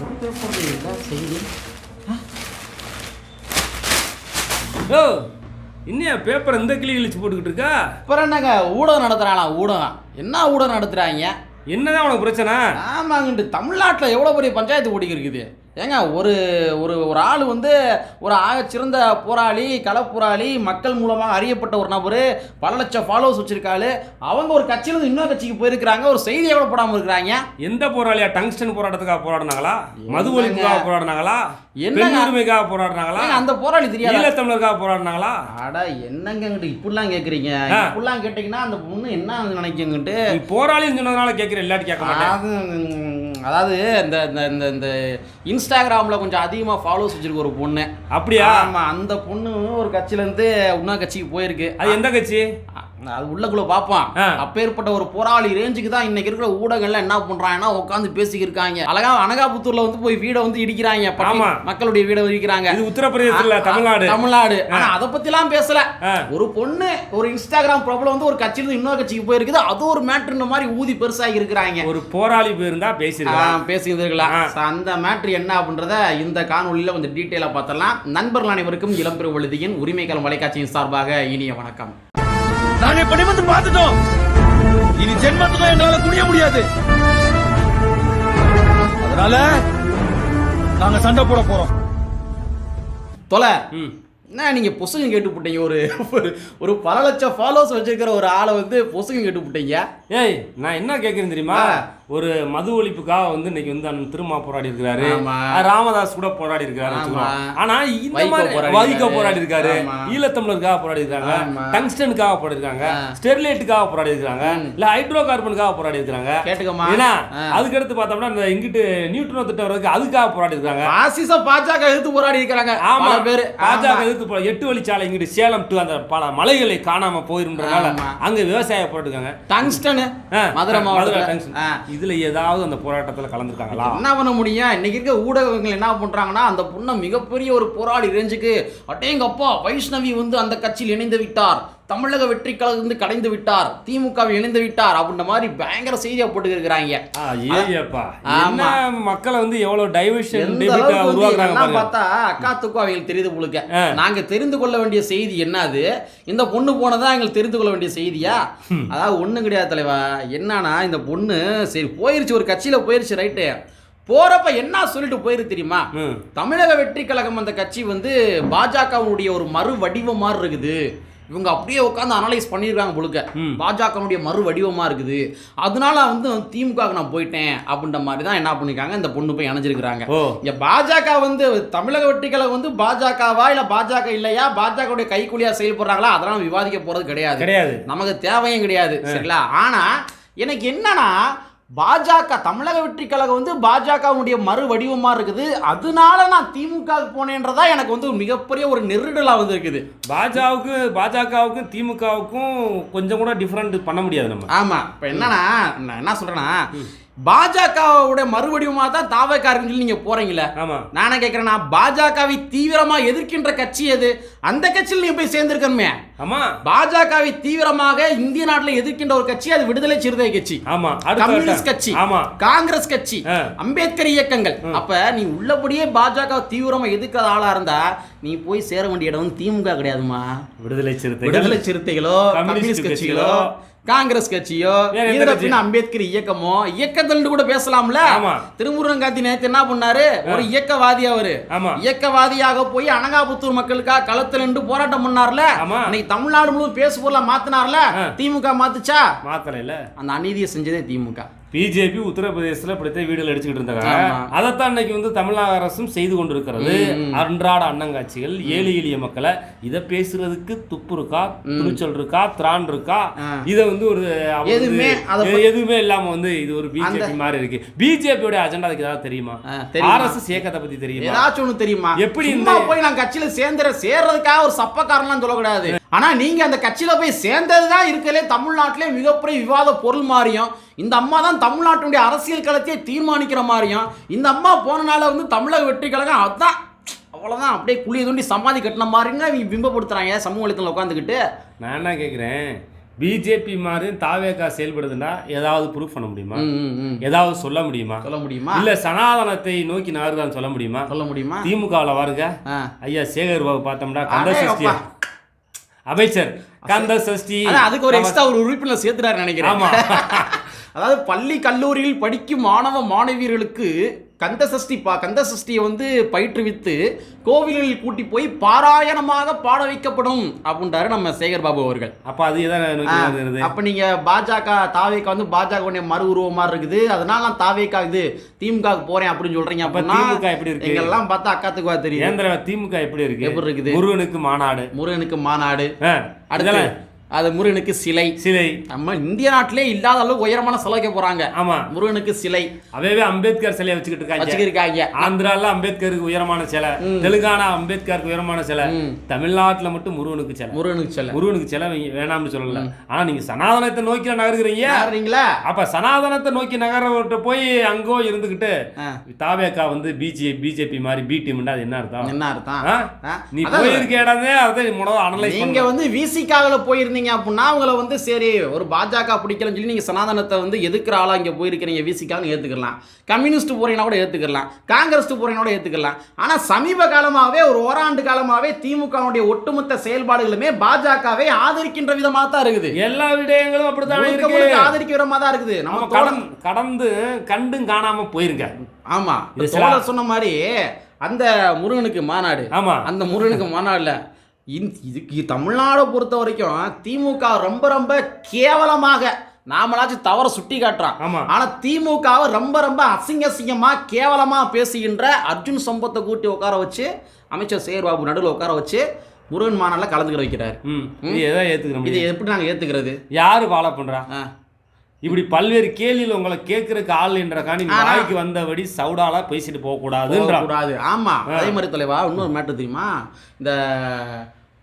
ஒரு பேப்பர் இல்லை செய்தி ஓ இன்னும் பேப்பர் இந்த கிளி கிழிச்சு போட்டுக்கிட்டு இருக்கா? அப்புறம் என்னங்க ஊடகம் நடத்துறாங்களா ஊடகம். என்ன ஊடகம் நடத்துறாங்க? என்னதான் உனக்கு பிரச்சனை? ஆமாங்கண்டு தமிழ்நாட்டில் எவ்வளோ பெரிய பஞ்சாயத்து ஓடிக்கு இருக்குது ஏங்க ஒரு ஒரு ஒரு ஆள் வந்து ஒரு ஆகச்சிறந்த போராளி களப்போராளி மக்கள் மூலமாக அறியப்பட்ட ஒரு நபர் பல லட்சம் ஃபாலோவர்ஸ் வச்சிருக்காரு. அவங்க ஒரு கட்சியிலிருந்து இன்னொரு கட்சிக்கு போயிருக்கிறாங்க ஒரு செய்தி எவ்வளோ போடாமல் இருக்கிறாங்க. எந்த போராளியா? டங்ஸ்டன் போராட்டத்துக்காக போராடினாங்களா? மது ஒழிப்புக்காக போராடினாங்களா? பெண் உரிமைக்காக போராடினாங்களா? அந்த போராளி தெரியாதா? ஈழத்தமிழருக்காக போராடினாங்களா? அட என்னங்க இப்படிலாம் கேட்குறீங்க. இப்படிலாம் கேட்டிங்கன்னா அந்த பொண்ணு என்ன நினைக்குங்கிட்டு போராளின்னு சொன்னதுனால கேட்கிற இல்லாட்டி கேட்க மாட்டேன். அதாவது இந்த இந்த இந்த இந்த இன்ஸ்டாகிராமில் கொஞ்சம் அதிகமாக ஃபாலோஸ் வச்சிருக்க ஒரு பொண்ணு. அப்படியா? ஆமா அந்த பொண்ணு ஒரு கட்சியிலேருந்து இன்னொரு கட்சிக்கு போயிருக்கு. அது எந்த கட்சி? அது உள்ளக்குள்ள பார்ப்பான். அப்பேற்பட்ட ஒரு போராளி ரேஞ்சுக்கு தான் இன்னைக்கு இருக்கிற ஊடகங்கள்ல என்ன பண்றாங்கன்னா உட்காந்து பேசிக்கிட்டு இருக்காங்க அழகா அனகாபுத்தூர்ல வந்து போய் வீடை வந்து இடிக்கிறாங்க. மக்களுடைய வீடை இடிக்கிறாங்க. இது உத்தரப்பிரதேசத்துல தமிழ்நாடு. தமிழ்நாடு. ஆனா அதை பத்திலாம் பேசல. ஆ. ஒரு பொண்ணு ஒரு இன்ஸ்டாகிராம் பிரபலம் வந்து ஒரு கட்சியிலிருந்து இன்னொரு கட்சிக்கு போயிருக்குது. அது ஒரு மேட்ரு மாதிரி ஊதி பெருசாகி இருக்கிறாங்க. ஒரு போராளி போயிருந்தா பேசிருக்கலாம். So, அந்த மேட்ரு என்ன அப்படின்றத இந்த காணொலியில கொஞ்சம் டீட்டெயிலாக பார்த்தலாம் நண்பர்கள் அனைவருக்கும் இளம்பெரு வழுதியின் உரிமைக்காலம் வலைக்காட்சியின் சார்பாக இனிய வணக்கம். நாங்க இப்ப நிமிர்ந்து பார்த்துட்டோம். இனி ஜென்மத்துக்கும் எங்களால குனிய முடியாது. அதனால நாங்க சண்டை போட போறோம். தொலை. ம். என்ன நீங்க பொசுங்க கேட்டு போட்டீங்க ஒரு ஒரு- பல லட்சம் ஃபாலோஸ் வச்சிருக்கிற ஒரு ஆளை வந்து பொசுங்க கேட்டு போட்டீங்க ஏய் நான் என்ன கேட்கிறேன் தெரியுமா. ஒரு மது ஒழிப்புக்காக வந்து இன்னைக்கு வந்து அண்ணன் திருமா போராடி இருக்காரு. ராமதாஸ் கூட போராடி இருக்காரு. ஆனா இந்த மாதிரி வைகோ. போராடி இருக்காரு. ஈழத்தமிழருக்காக போராடி இருக்காங்க. டங்ஸ்டனுக்காக போராடி இருக்காங்க. ஸ்டெர்லைட்டுக்காக போராடி இருக்காங்க இல்ல ஹைட்ரோ கார்பனுக்காக போராடி இருக்காங்க கேட்டுக்கம்மா ஏன்னா ஆ. அதுக்கு அடுத்து பார்த்தோம்னா இந்த இங்கிட்டு நியூட்ரோ திட்டம் வர்றதுக்கு அதுக்காக போராடி இருக்காங்க பாசிச பாஜக எதிர்த்து போராடி இருக்கிறாங்க ஆமா பேரு பாஜக ஆமா. எதிர்த்து போரா- எட்டு வழிச்சாலை இங்கிட்டு சேலம் டு அந்த பல மலைகளை காணாம போயிருன்றனால. அங்க விவசாய போராட்டுக்காங்க டங்ஸ்டன் மதுரை. ஆ. இதுல ஏதாவது அந்த போராட்டத்துல கலந்துருக்காங்களா என்ன பண்ண முடியும் இன்னைக்கு இருக்க ஊடகங்கள் என்ன பண்றாங்கன்னா அந்த பொண்ணை மிகப்பெரிய ஒரு போராளி ரேஞ்சுக்கு அட்டேங்கப்பா வைஷ்ணவி வந்து அந்த கட்சியில் இணைந்து விட்டார் தமிழக வெற்றி கழகத்திலிருந்து கடைந்து விட்டார். திமுகவில் இணைந்து விட்டார் அப்படின்ற மாதிரி பயங்கர செய்தியா போட்டு இருக்கிறாங்க மக்களை வந்து எவ்வளவு டைவர்ஷன் பார்த்தா அக்கா துக்கம் அவங்களுக்கு தெரியுது ஆ. நாங்க தெரிந்து கொள்ள வேண்டிய செய்தி என்னது? இந்த பொண்ணு போனதா எங்களுக்கு தெரிந்து கொள்ள வேண்டிய செய்தியா? அதாவது ஒண்ணும் கிடையாது தலைவா. என்னன்னா இந்த பொண்ணு சரி போயிருச்சு ஒரு கட்சியில போயிருச்சு ரைட்டு போறப்ப என்ன சொல்லிட்டு போயிரு தெரியுமா. தமிழக வெற்றி கழகம் அந்த கட்சி வந்து பாஜகவுடைய ஒரு மறு வடிவம் மாதிரி இருக்குது. இவங்க அப்படியே உட்காந்து அனலைஸ் பண்ணியிருக்காங்க முழுக்க. பாஜகனுடைய மறு வடிவமா இருக்குது. அதனால வந்து திமுக நான் போயிட்டேன் அப்படின்ற மாதிரி தான் என்ன பண்ணிருக்காங்க இந்த பொண்ணு போய் இணைஞ்சிருக்கிறாங்க ஓ. இங்க பாஜக வந்து தமிழக வெற்றிக்கழகம் வந்து பாஜகவா இல்ல பாஜக இல்லையா? பாஜகவுடைய கைக்கூலியா செயல்படுறாங்களா அதெல்லாம் விவாதிக்க போறது கிடையாது. கிடையாது. நமக்கு தேவையும் கிடையாது. சரிங்களா? ஆனா எனக்கு என்னன்னா பாஜக தமிழக வெற்றி கழகம் வந்து பாஜகவுடைய மறு வடிவமா இருக்குது. அதனால நான் திமுக போனேன்றதா எனக்கு வந்து மிகப்பெரிய ஒரு நெருடலா வந்து இருக்குது பாஜகவுக்கு பாஜகவுக்கும் திமுகவுக்கும் கொஞ்சம் கூட டிஃபரெண்ட் பண்ண முடியாது நம்ம. ஆமா. இப்ப என்னன்னா நான் என்ன சொல்றேன்னா பாஜகவுடைய மறுவடிவமா தான் தாவக்காரங்க சொல்லி நீங்க போறீங்களே. ஆமா. நானே கேட்கிறேன்னா பாஜகவை தீவிரமா எதிர்க்கின்ற கட்சி எது? அந்த கட்சியில் நீங்க போய் சேர்ந்திருக்கணுமே. ஆமா. பாஜகவை தீவிரமாக இந்திய நாட்டில் எதிர்க்கின்ற ஒரு கட்சி அது விடுதலை சிறுத்தை கட்சி. ஆமா அடுத்த கம்யூனிஸ்ட். கட்சி. ஆமா. காங்கிரஸ் கட்சி. அம்பேத்கர் இயக்கங்கள். அப்ப நீ உள்ளபடியே பாஜக தீவிரமா எதிர்க்காத ஆளா இருந்தா நீ போய் சேர வேண்டிய இடம் திமுக கிடையாதுமா? விடுதலை சிறுத்தைகள். விடுதலை சிறுத்தைகளோ கம்யூனிஸ்ட் கட்சிகளோ, காங்கிரஸ் கட்சியோ அம்பேத்கர் இயக்கமோ இயக்கத்தில் கூட பேசலாம்ல. திருமுருகன் நேத்து என்ன பண்ணாரு? ஒரு இயக்கவாதி அவரு. இயக்கவாதியாக போய் அனகாபுத்தூர் மக்களுக்காக களத்துல நின்று போராட்டம் பண்ணார்ல. இன்னைக்கு தமிழ்நாடு முழுவதும் பேசு பொருளா மாத்தினார்ல. திமுக மாத்துச்சா? மாத்தல இல்ல அந்த அநீதியை செஞ்சதே திமுக. பிஜேபி உத்தரப்பிரதேசத்துல இப்படித்தான் வீடுகள் அடிச்சுக்கிட்டு இருந்தாங்க. அதைத்தான் இன்னைக்கு வந்து தமிழக அரசும் செய்து கொண்டிருக்கிறது. அன்றாட அன்னங்காட்சிகள் ஏழை எளிய மக்களை இதை பேசுறதுக்கு துப்பு இருக்கா துணிச்சல் இருக்கா திரான் இருக்கா. இத வந்து ஒரு எதுவுமே எதுவுமே இல்லாம வந்து இது ஒரு பிஜேபி மாதிரி இருக்கு. பிஜேபியோட அஜெண்டா ஏதாவது தெரியுமா? ஆர்எஸ்எஸ் இயக்கத்தை பத்தி தெரியுமா? ஏதாச்சும் ஒண்ணு தெரியுமா? எப்படி போய் நான் கட்சியில சேர்ந்துற சேர்றதுக்காக ஒரு சப்பக்காரன்லாம் சொல்லக்கூடாது. ஆனா நீங்க அந்த கட்சியில போய் சேர்ந்ததுதான் இருக்கலே தமிழ்நாட்டிலே மிகப்பெரிய விவாத பொருள் மாறியும். இந்த அம்மா தான் தமிழ்நாட்டுடைய அரசியல் களத்தையே தீர்மானிக்கிற மாதிரியும் இந்த அம்மா போனனால வந்து தமிழக வெற்றி கழகம் அதான் அவ்வளவுதான். அப்படியே குழிய தூண்டி சமாதி கட்டின மாதிரிங்க இவங்க பிம்பப்படுத்துறாங்க சமூக வலைத்தளம் உட்காந்துக்கிட்டு நான் என்ன கேக்குறேன்? பிஜேபி மாதிரி தாவேக்கா செயல்படுதுன்னா ஏதாவது ப்ரூஃப் பண்ண முடியுமா. ஏதாவது சொல்ல முடியுமா? சொல்ல முடியுமா? இல்ல சனாதனத்தை நோக்கி நகருதான்னு சொல்ல முடியுமா? சொல்ல முடியுமா? திமுகவில் வருங்க. ஐயா சேகர் பாபு பார்த்தோம்னா கந்த. அமைச்சர் கந்த சஷ்டி அதுக்கு ஒரு எக்ஸ்ட்ரா ஒரு உறுப்பினர் சேர்த்துட்டாரு நினைக்கிறேன். ஆமா. அதாவது பள்ளி கல்லூரியில் படிக்கும் மாணவ மாணவியர்களுக்கு கந்த சஷ்டி பா கந்த சஷ்டியை வந்து பயிற்றுவித்து கோவிலில் கூட்டி போய் பாராயணமாக பாட வைக்கப்படும் அப்படின்றாரு நம்ம சேகர் பாபு அவர்கள். அப்ப அது அப்ப நீங்க பாஜக தாவேக்கா வந்து பாஜக மறு உருவமா இருக்குது. அதனால நான் தாவேக்கா இது திமுக போறேன் அப்படின்னு சொல்றீங்க அப்ப திமுக எப்படி இருக்கு? எங்கெல்லாம் பார்த்தா அக்காத்துக்குவா தெரியும் திமுக எப்படி இருக்கு? எப்படி இருக்குது? முருகனுக்கு மாநாடு. முருகனுக்கு மாநாடு. அடுத்து அது முருகனுக்கு சிலை. சிலை. நம்ம இந்திய நாட்டிலே இல்லாத அளவுக்கு உயரமான சிலை வைக்க போறாங்க. ஆமா. முருகனுக்கு சிலை. அவையவே அம்பேத்கர் சிலையை வச்சுக்கிட்டு இருக்காங்க. வச்சுக்கிருக்காங்க. ஆந்திரால அம்பேத்கருக்கு உயரமான சிலை. தெலுங்கானா அம்பேத்கருக்கு உயரமான சிலை. தமிழ்நாட்டுல மட்டும் முருகனுக்கு சிலை. முருகனுக்கு சிலை. முருகனுக்கு சிலை வேணாம்னு சொல்லல. ஆனா நீங்க சனாதனத்தை நோக்கி நகருகிறீங்க. அப்ப சனாதனத்தை நோக்கி நகரவிட்டு போய் அங்கோ இருந்துகிட்டு. தாவேக்கா வந்து பிஜே பிஜேபி மாதிரி பி டீம்னா அது என்ன அர்த்தம்? என்ன அர்த்தம்? நீ போயிருக்க இடமே அதை அனலைஸ் நீங்க வந்து விசிகாவில போயிருந்தீங்க அப்படின்னா அவங்கள வந்து சரி ஒரு பாஜக பிடிக்கலன்னு சொல்லி நீங்க சனாதனத்தை வந்து எதுக்குற ஆளா இங்க போயிருக்கிறீங்க விசிகான்னு ஏத்துக்கலாம். கம்யூனிஸ்ட் போறீங்கன்னா கூட ஏத்துக்கலாம். காங்கிரஸ் போறீங்கன்னா கூட ஏத்துக்கலாம். ஆனா சமீப காலமாவே ஒரு ஓராண்டு காலமாவே திமுகவுடைய ஒட்டுமொத்த செயல்பாடுகளுமே பாஜகவை ஆதரிக்கின்ற விதமா தான் இருக்குது. எல்லா விடயங்களும் அப்படித்தான் இருக்கு. முழுக்க ஆதரிக்கிற விதமா தான் இருக்குது. நம்ம கடந்து கண்டும் காணாம போயிருங்க. ஆமா. இது இந்த தோழர் சொன்ன மாதிரி அந்த முருகனுக்கு மாநாடு. ஆமா. அந்த முருகனுக்கு மாநாடுல இதுக்கு தமிழ்நாடை பொறுத்த வரைக்கும் திமுக ரொம்ப ரொம்ப கேவலமாக நாமளாச்சும் தவற சுட்டி காட்டுறான். ஆனா திமுகவை ரொம்ப ரொம்ப அசிங்க அசிங்கமா கேவலமா பேசுகின்ற அர்ஜுன் சம்பத்தை கூட்டி உட்கார வச்சு அமைச்சர் சேர்பாபு நடுவில் உட்கார வச்சு முருகன் மாநாட்டில் கலந்துக்கிற வைக்கிறார். இது எதை இது எப்படி நாங்க ஏத்துக்கிறது? யாரு ஃபாலோ பண்றா? ஆ. இப்படி பல்வேறு கேள்வியில் உங்களை கேட்கறதுக்கு ஆள் என்ற காணி வாய்க்கு வந்தபடி சவுடாலா பேசிட்டு போக கூடாதுன்றான். கூடாது. ஆமா அதே மாதிரி தலைவா இன்னொரு மேட்டர் தெரியுமா? இந்த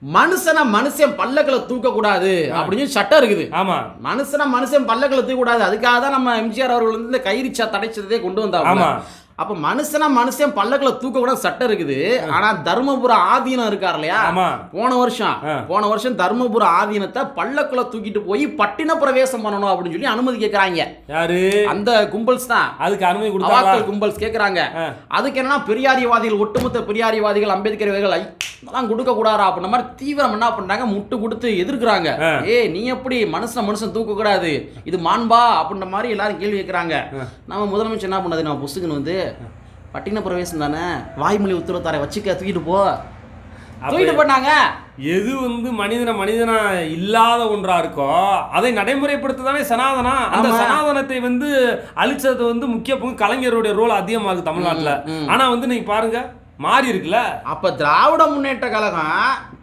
மனுஷனை மனுஷன் பல்லக்கில் தூக்க கூடாது அப்படின்னு சட்டம் இருக்குது. ஆமா. மனுஷனை மனுஷன் பல்லக்கில் தூக்க கூடாது. அதுக்காக தான் நம்ம எம்ஜிஆர் அவர்கள் வந்து இந்த கைரிச்சா தடைச்சதே கொண்டு வந்தாங்க ஆமா. அப்ப மனுஷனா மனுஷன் பல்லக்கில் தூக்க கூட சட்டம் இருக்குது. ஆனா தர்மபுரம் ஆதீனம் இருக்கார் இல்லையா? போன வருஷம். போன வருஷம் தர்மபுரம் ஆதீனத்தை பல்லக்குள்ள தூக்கிட்டு போய் பட்டின பிரவேசம் பண்ணணும் அப்படின்னு சொல்லி அனுமதி கேட்கறாங்க யாரு? அந்த கும்பல்ஸ் தான். அதுக்கு அனுமதி கொடுத்தாங்களா? அவாக்கள் கும்பல்ஸ் கேட்கறாங்க. அதுக்கு என்னன்னா பெரியாரியவாதிகள் ஒட்டுமொத்த பெரியாரியவாதிகள் அம்பேத்கர்வாதிகள் ஐ அதெல்லாம் கொடுக்க கூடாதா அப்படின்ற மாதிரி தீவிரம் என்ன பண்றாங்க? முட்டு கொடுத்து எதிர்க்கிறாங்க. ஏய் நீ எப்படி மனுஷன் மனுஷன் தூக்க கூடாது? இது மாண்பா அப்படின்ற மாதிரி எல்லாரும் கேள்வி கேட்கறாங்க நம்ம முதலமைச்சர் என்ன பண்ணது நம்ம புசுக்குன்னு வந்து பட்டின பிரவேசம் தானே வாய்மொழி உத்தரவுத்தாரை வச்சுக்க தூக்கிட்டு போ. தூக்கிட்டு போனாங்க எது வந்து மனிதன மனிதனா இல்லாத ஒன்றா இருக்கோ அதை நடைமுறைப்படுத்த தானே சனாதனா? அந்த. சனாதனத்தை வந்து அழிச்சது வந்து முக்கிய பங்கு கலைஞருடைய ரோல் அதிகமா இருக்கு தமிழ்நாட்டுல ம். ஆனா வந்து நீங்க பாருங்க மாறி இருக்குல்ல? அப்ப திராவிட முன்னேற்ற கழகம்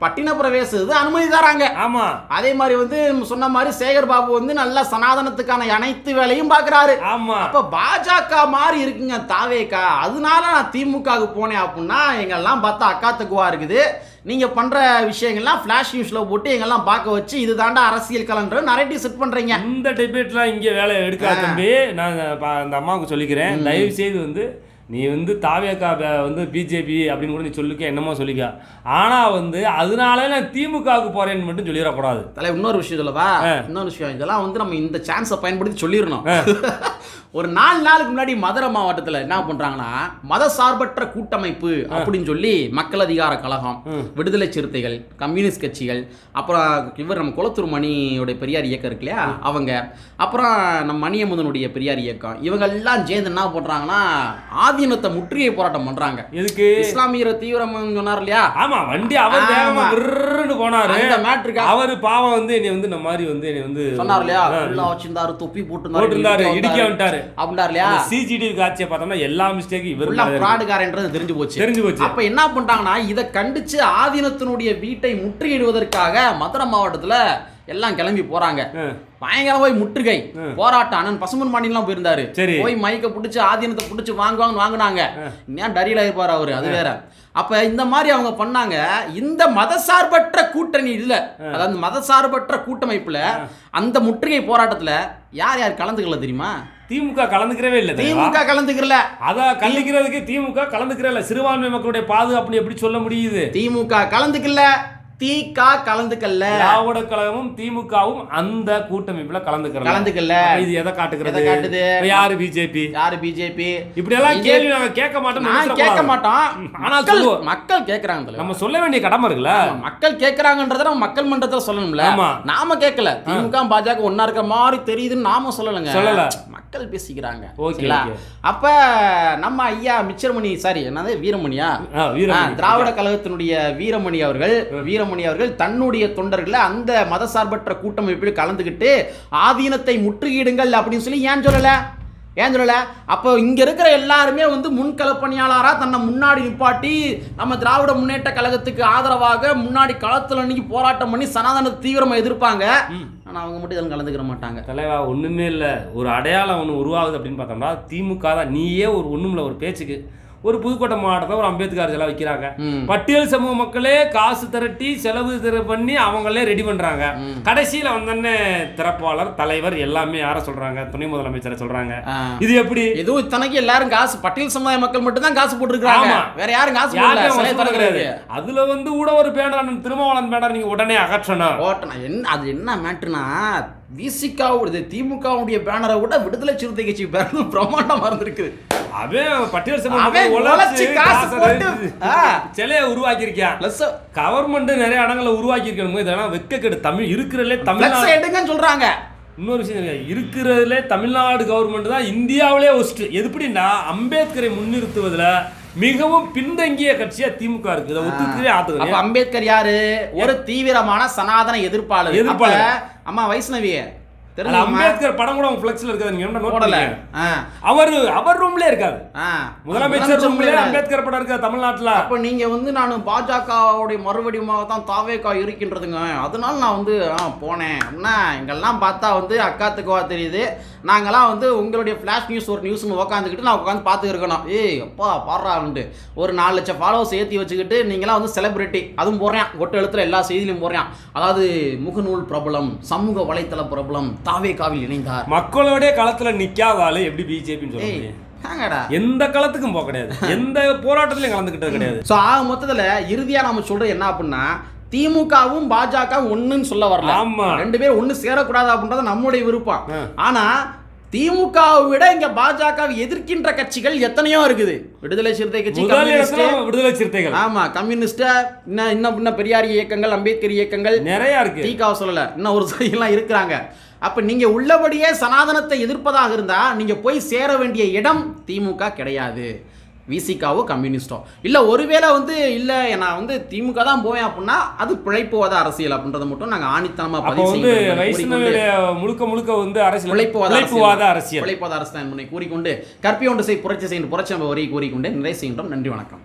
பட்டின பிரவேசத்துக்கு அனுமதி தராங்க ஆமா. அதே மாதிரி வந்து சொன்ன மாதிரி சேகர் பாபு வந்து நல்ல சனாதனத்துக்கான அனைத்து வேலையும் பார்க்கறாரு. ஆமா. அப்ப பாஜக மாதிரி இருக்குங்க தாவேக்கா. அதனால நான் திமுகவுக்கு போனேன் அப்படின்னா எங்கெல்லாம் பார்த்தா அக்கா தக்குவா இருக்குது. நீங்க பண்ற விஷயங்கள்லாம் ஃபிளாஷ் நியூஸ்ல போட்டு எங்கெல்லாம் பார்க்க வச்சு இது தாண்டா அரசியல் கலண்டர் நரேட்டிவ் செட் பண்றீங்க. இந்த டிபேட்லாம் இங்க வேலை எடுக்காத தம்பி. நான் அந்த அம்மாவுக்கு சொல்லிக்கிறேன். தயவு செய்து வந்து நீ வந்து தாவியக்கா வந்து பிஜேபி அப்படின்னு கூட நீ சொல்லிக்க என்னமோ சொல்லிக்க. ஆனா வந்து அதனால நான் திமுகவுக்கு போறேன்னு மட்டும் சொல்லிடக்கூடாது. தலை இன்னொரு விஷயம் சொல்லவா? இன்னொரு விஷயம் இதெல்லாம் வந்து நம்ம இந்த சான்ஸை பயன்படுத்தி சொல்லிடணும். ஒரு நாலு நாளுக்கு முன்னாடி மதுரை மாவட்டத்தில் என்ன பண்றாங்கன்னா மத சார்பற்ற கூட்டமைப்பு அப்படின்னு சொல்லி மக்கள் அதிகார கழகம் விடுதலை சிறுத்தைகள் கம்யூனிஸ்ட் கட்சிகள் அப்புறம் இவர் நம்ம குளத்தூர் மணியோட பெரியார் இயக்கம் இருக்கு இல்லையா? அவங்க. அப்புறம் நம்ம மணியமுதனுடைய பெரியார் இயக்கம். இவங்க எல்லாம் சேர்ந்து என்ன பண்றாங்கன்னா ஆதீனத்தை முற்றுகை போராட்டம் பண்றாங்க. எதுக்கு? இஸ்லாமியர தீவிரம் சொன்னார் இல்லையா? ஆமா வண்டி அவர் வேகமா போனாரு. அந்த மேட்ருக்கா. அவரு பாவம் வந்து என்னை வந்து இந்த மாதிரி வந்து என்னை வந்து சொன்னார் இல்லையா? ஃபுல்லா வச்சிருந்தாரு தொப்பி போட்டு போட்டிருந்தாரு இடிக்க வந்துட்டாரு அப்படின்றார் இல்லையா? சிஜிடிவி காட்சியை பார்த்தோம்னா எல்லா மிஸ்டேக்கும் இவர். ஃப்ராடுகாரன்றது தெரிஞ்சு போச்சு. தெரிஞ்சு போச்சு. அப்ப என்ன பண்ணிட்டாங்கன்னா இதை கண்டிச்சு ஆதீனத்தினுடைய வீட்டை முற்றுகையிடுவதற்காக மதுரை மாவட்டத்துல எல்லாம் கிளம்பி போறாங்க. பயங்கர போய் முற்றுகை. போராட்டம் அண்ணன் பசுமன் மாநிலம் போயிருந்தாரு. சரி. போய் மைக்க பிடிச்சு ஆதீனத்தை பிடிச்சு வாங்குவாங்கன்னு வாங்குனாங்க. ஏன் டரியில இருப்பார் அவரு அது வேற. அப்ப இந்த மாதிரி அவங்க பண்ணாங்க. இந்த மதசார்பற்ற கூட்டணி இல்ல. அதாவது மதசார்பற்ற கூட்டமைப்புல அந்த முற்றுகை போராட்டத்துல யார் யார் கலந்துக்கல தெரியுமா? திமுக கலந்துக்கிறவே இல்லை? திமுக கலந்துக்கல அத கண்டிக்கிறதுக்கு திமுக கலந்துக்கிறல. சிறுபான்மை மக்களுடைய பாதுகாப்புன்னு எப்படி சொல்ல முடியுது? திமுக கலந்துக்கல. தீக கலந்துக்கல்ல திராவிட கழகமும் திமுகவும் அந்த கூட்டமைப்புல கலந்துக்கிறோம் கலந்துக்கல்ல இது எதை காட்டுகிறது? காட்டுது? யாரு பிஜேபி? யாரு பிஜேபி? இப்படி எல்லாம் கேள்வி நாங்க கேட்க மாட்டோம் நான் கேட்க மாட்டோம். ஆனா மக்கள் சொல்லுவோம். மக்கள் கேக்குறாங்க. நம்ம சொல்ல வேண்டிய கடமை இருக்குல்ல? மக்கள் கேக்குறாங்கன்றத நம்ம மக்கள் மன்றத்துல சொல்லணும்ல. நாம கேட்கல. திமுக பாஜக ஒன்னா இருக்க மாதிரி தெரியுதுன்னு நாம சொல்லலங்க. சொல்லல. மக்கள் பேசிக்கிறாங்க. ஓகே, சரிங்களா? ஓகே. அப்ப நம்ம ஐயா மிச்சர்மணி சாரி என்னது வீரமணியா? திராவிட கழகத்தினுடைய வீரமணி அவர்கள் வீரமணி அவர்கள் தன்னுடைய தொண்டர்களை அந்த மதசார்பற்ற கூட்டமைப்பில் கலந்துக்கிட்டு ஆதீனத்தை முற்றுகையிடுங்கள் அப்படின்னு சொல்லி ஏன் சொல்லல? ஏன் சொல்லல? அப்போ இங்க இருக்கிற எல்லாருமே வந்து முன்கள பணியாளரா தன்னை முன்னாடி நிப்பாட்டி நம்ம திராவிட முன்னேற்ற கழகத்துக்கு ஆதரவாக முன்னாடி களத்துல அன்னைக்கு போராட்டம் பண்ணி சனாதனத்தை தீவிரமா எதிர்ப்பாங்க. ஆனால் அவங்க மட்டும் இதில் கலந்துக்கிற மாட்டாங்க. தலைவா ஒன்றுமே இல்லை. ஒரு அடையாளம் ஒன்று உருவாகுது அப்படின்னு பார்த்தோம்னா திமுக தான். நீயே ஒரு ஒன்றுமில்ல ஒரு பேச்சுக்கு. ஒரு புதுக்கோட்டை மாவட்டத்தில் ஒரு அம்பேத்கர் சிலை வைக்கிறாங்க. பட்டியல் சமூக மக்களே காசு திரட்டி செலவு திர பண்ணி அவங்களே ரெடி பண்றாங்க. கடைசியில வந்தோடனே திறப்பாளர் தலைவர் எல்லாமே யாரை சொல்றாங்க? துணை முதலமைச்சரை சொல்றாங்க. இது எப்படி? இதுவும் இத்தனைக்கு எல்லாரும் காசு பட்டியல் சமுதாய மக்கள் மட்டும் தான் காசு போட்டுருக்காங்க. வேற யாரும் காசு கிடையாது. அதுல வந்து கூட ஒரு பேனர் திருமாவளவன் பேனர் நீங்க உடனே அகற்றணும். ஓட்டணும். என்ன அது என்ன மேட்டுனா விசிகாவுடைய திமுகவுடைய பேனரை விட விடுதலை சிறுத்தை கட்சி பேனர் பிரம்மாண்டமா இருந்திருக்குது. அவன் பட்டியல். சிலையை உருவாக்கி இருக்கியா பிளஸ் கவர்மெண்ட் நிறைய இடங்களை உருவாக்கி இருக்கணும் இதெல்லாம் வெக்கக்கெடு. தமிழ் இருக்கிறதுலே தமிழ்நாடு எடுங்கன்னு சொல்றாங்க. இன்னொரு விஷயம் இருக்கு இருக்கிறதுலே தமிழ்நாடு கவர்மெண்ட் தான் இந்தியாவிலே ஒஸ்ட் எப்படின்னா அம்பேத்கரை முன்னிறுத்துவதுல மிகவும் பின்தங்கிய கட்சியா திமுக இருக்கு. இதை ஒத்துக்கிறே அப்ப ஆத்துக்கிறேன். அம்பேத்கர் யாரு? ஒரு தீவிரமான சனாதன எதிர்ப்பாளர். எதிர்ப்பாளர். அம்மா வைஷ்ணவி அது தெரியுமா அம்பேத்கர் படம் கூட உங்க ஃபிளெக்ஸ்ல இருக்காது நீங்க என்ன நோட் போடல. பண்ணல ஆ, அவர் அவர் ரூம்ல இருக்காது ஆ. முதலமைச்சர் ரூம்ல அம்பேத்கர் படம் இருக்காது தமிழ்நாட்டுல. அப்ப நீங்க வந்து நான் பாஜகவுடைய மறுவடிவமாக தான் தாவேக்கா இருக்கின்றதுங்க. அதனால நான் வந்து போனேன். அப்படின்னா எங்கெல்லாம் பார்த்தா வந்து அக்காத்துக்குவா தெரியுது. நாங்கெல்லாம் வந்து உங்களுடைய ஃப்ளாஷ் நியூஸ் ஒரு நியூஸ்னு உட்காந்துக்கிட்டு நான் உட்காந்து பார்த்து இருக்கணும். ஏய் அப்பா பாடுறான்ட்டு ஒரு நாலு லட்சம் ஃபாலோவர்ஸ் ஏற்றி வச்சுக்கிட்டு நீங்களாம் வந்து செலிபிரிட்டி அதுவும் போடுறேன். ஒட்டு எழுத்துல எல்லா செய்தியிலும் போடுறேன். அதாவது முகநூல் பிரபலம் சமூக வலைத்தள பிரபலம் தாவேக்காவில் இணைந்தார். மக்களோட களத்துல நிக்காத ஆளு எப்படி பிஜேபின்னு சொல்ல ஏய் முடியும்? ஏங்கடா எந்த களத்துக்கும் போக கிடையாது. எந்த போராட்டத்திலையும் கலந்துக்கிட்டது கிடையாது. ஸோ ஆக மொத்தத்தில் இறுதியாக நம்ம சொல்றது என்ன அப்படின்னா திமுகவும் பாஜகவும் ஒண்ணுன்னு சொல்ல வரல. ஆமா. ரெண்டு பேரும் ஒண்ணு சேரக்கூடாது அப்படின்றது நம்முடைய விருப்பம். ஆனா திமுகவை விட இங்க பாஜகவை எதிர்க்கின்ற கட்சிகள் எத்தனையோ இருக்குது. விடுதலை சிறுத்தை கட்சி விடுதலை சிறுத்தைகள். ஆமா கம்யூனிஸ்ட் இன்னும் இன்னும் இன்னும் பெரியார் இயக்கங்கள் அம்பேத்கர் இயக்கங்கள். நிறைய இருக்கு. தீகாவை சொல்லல. இன்னும் ஒரு எல்லாம் இருக்கிறாங்க. அப்ப நீங்க உள்ளபடியே சனாதனத்தை எதிர்ப்பதாக இருந்தா நீங்க போய் சேர வேண்டிய இடம் திமுக கிடையாது. விசிகாவோ கம்யூனிஸ்டோ. இல்ல ஒருவேளை வந்து இல்ல நான் வந்து திமுக தான் போவேன் அப்படின்னா அது பிழைப்புவாத அரசியல் அப்படின்றத மட்டும் நாங்க ஆணித்தனமா அப்போ பதிவு வந்து செய்யணும் முழுக்க முழுக்க வந்து அரசியல் பிழைப்புவாத அரசியல். பிழைப்புவாத அரசு தான் கூறிக்கொண்டு கற்பியோண்டு செய் புரட்சி செய்யும் புரட்சி வரி கூறிக்கொண்டு நிறைவு செய்கின்றோம். நன்றி வணக்கம்.